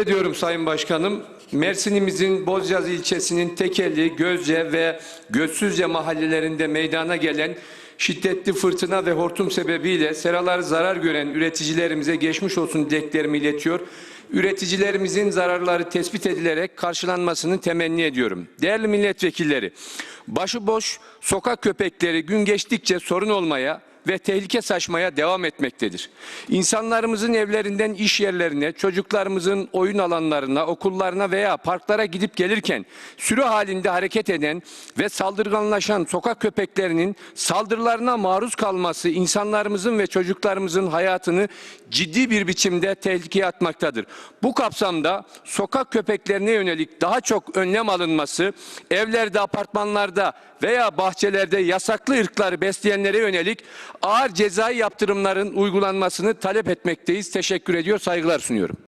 ediyorum Sayın Başkanım. Mersin'imizin Bozcaz ilçesinin Tekelli, Gözce ve Gözsüzce mahallelerinde meydana gelen şiddetli fırtına ve hortum sebebiyle seraları zarar gören üreticilerimize geçmiş olsun dileklerimi iletiyor. Üreticilerimizin zararları tespit edilerek karşılanmasını temenni ediyorum. Değerli milletvekilleri, başıboş sokak köpekleri gün geçtikçe sorun olmaya, ve tehlike saçmaya devam etmektedir. İnsanlarımızın evlerinden iş yerlerine, çocuklarımızın oyun alanlarına, okullarına veya parklara gidip gelirken sürü halinde hareket eden ve saldırganlaşan sokak köpeklerinin saldırılarına maruz kalması insanlarımızın ve çocuklarımızın hayatını ciddi bir biçimde tehlikeye atmaktadır. Bu kapsamda sokak köpeklerine yönelik daha çok önlem alınması, evlerde, apartmanlarda veya bahçelerde yasaklı ırkları besleyenlere yönelik ağır cezai yaptırımların uygulanmasını talep etmekteyiz. Teşekkür ediyor, saygılar sunuyorum.